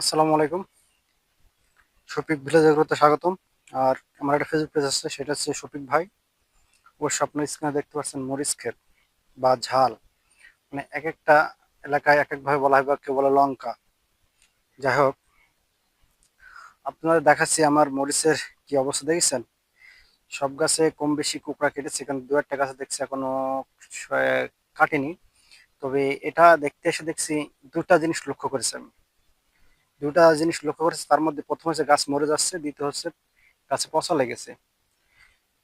আসসালামু আলাইকুম। শফিক ভিলেজারগুলোতে স্বাগতম। আর আমার একটা ফেসবুক পেজ আছে, সেটা হচ্ছে শফিক ভাই। অবশ্য আপনার স্ক্রিনে দেখতে পাচ্ছেন মরিচ ক্ষেত বা ঝাল। মানে এক একটা এলাকায় এক একভাবে বলা হয় বা কেউ বলে লঙ্কা। যাই হোক আপনারা দেখাচ্ছি আমার মরিচের কি অবস্থা, দেখেছেন? সব গাছে কম বেশি কুকড়া কেটেছে, কারণ দু একটা গাছে দেখছি এখনও কাটেনি। তবে এটা দেখতে এসে দেখছি দুটা জিনিস লক্ষ্য করেছি আমি। দুটা জিনিস লক্ষ্য করেছে, তার মধ্যে প্রথম হচ্ছে গাছ মরে যাচ্ছে, দ্বিতীয় হচ্ছে গাছে পচা লেগেছে।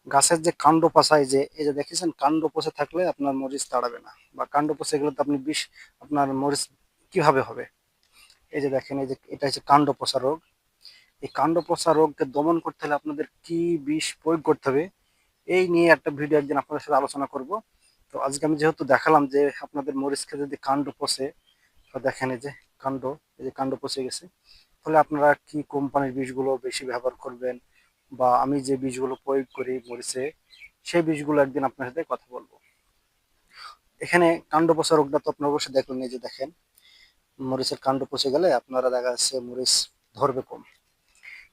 গাছের যে কাণ্ড পচায় যে, এই যে দেখেছেন, কাণ্ড পচে থাকলে আপনার মরিচ তাড়াবে না, বা কাণ্ড পচে গেলে তো আপনি বিষ, আপনার মরিচ কীভাবে হবে? এই যে দেখেন, এই যে, এটা হচ্ছে কাণ্ড পচা রোগ। এই কাণ্ড পচা রোগকে দমন করতে হলে আপনাদের কি বিষ প্রয়োগ করতে হবে, এই নিয়ে একটা ভিডিও একদিন আপনাদের সাথে আলোচনা করব। তো আজকে আমি যেহেতু দেখালাম যে আপনাদের মরিচকে যদি কাণ্ড পচে দেখেন এই যে কাণ্ড এই কাণ্ড পচে গেছে। তাহলে আপনারা কি কোম্পানির বীজগুলো বেশি ব্যবহার করবেন বা আমি যে বীজগুলো প্রয়োগ করি মরিচে, সেই বীজগুলো একদিন আপনার সাথে কথা বলব। এখানে কাণ্ড পচা রোগটা তো আপনার অবশ্যই এই যে দেখেন, মরিচের কাণ্ড পচে গেলে আপনারা দেখা যাচ্ছে মরিচ ধরবে কম।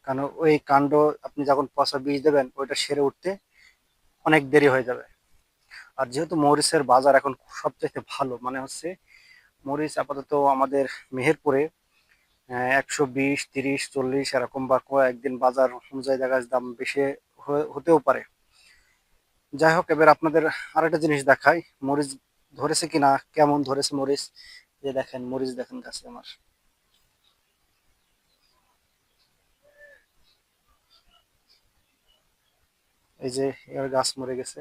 কারণ ওই কাণ্ড আপনি যখন পচা বীজ দেবেন, ওইটা সেরে উঠতে অনেক দেরি হয়ে যাবে। আর যেহেতু মরিচের বাজার এখন সবচেয়ে ভালো মানে হচ্ছে মরিচ আপাতত আমাদের মেহেরপুরে একশো বিশ, তিরিশ, চল্লিশ এরকম বা একদিন বাজার অনুযায়ী দেখা দাম বেশি হতেও পারে। যাই হোক, এবার আপনাদের আরেকটা জিনিস দেখাই। মরিচ ধরেছে কিনা, কেমন ধরেছে মরিচ? যে দেখেন, মরিচ দেখেন গাছে আমার। এই যে এর গাছ মরে গেছে।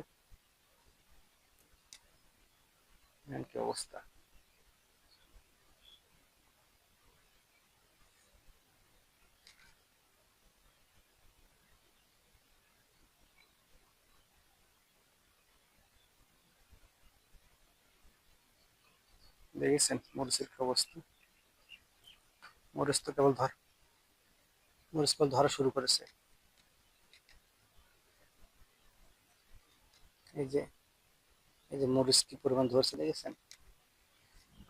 কি অবস্থা? দেখেছেন মরিচের কি অবস্থা মরিচ তো কেবল ধর, মরিচ কেবল ধরা শুরু করেছে। এই যে এই যে মরিচ কি পরিমাণ ধরছে দেখেছেন?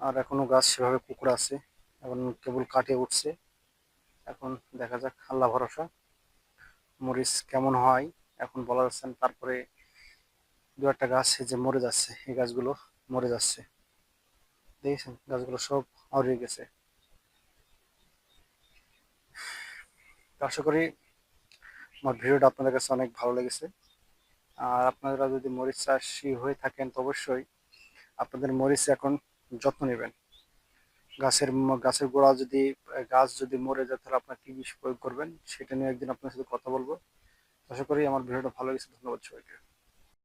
আর এখনও গাছ সেভাবে কুকুড়া আছে, এখন কেবল কাটে উঠছে। এখন দেখা যাক, আল্লাহ ভরসা। মরিচ কেমন হয়? এখন বলা যাচ্ছে না। তারপরে দু একটা গাছ যে মরে যাচ্ছে, এই গাছগুলো মরে যাচ্ছে। দেখেছেন গাছগুলো সব হারিয়ে গেছে। আশা করি আমার ভিডিওটা আপনাদের কাছে অনেক ভালো লেগেছে। আর আপনারা যদি মরিচ চাষি হয়ে থাকেন তো অবশ্যই আপনাদের মরিচ এখন যত্ন নেবেন। গাছের গাছের গোড়া যদি, গাছ যদি মরে যায় তাহলে আপনার কি বিষ প্রয়োগ করবেন সেটা নিয়ে একদিন আপনার সাথে কথা বলব। আশা করি আমার ভিডিওটা ভালো লেগেছে। ধন্যবাদ সবাইকে।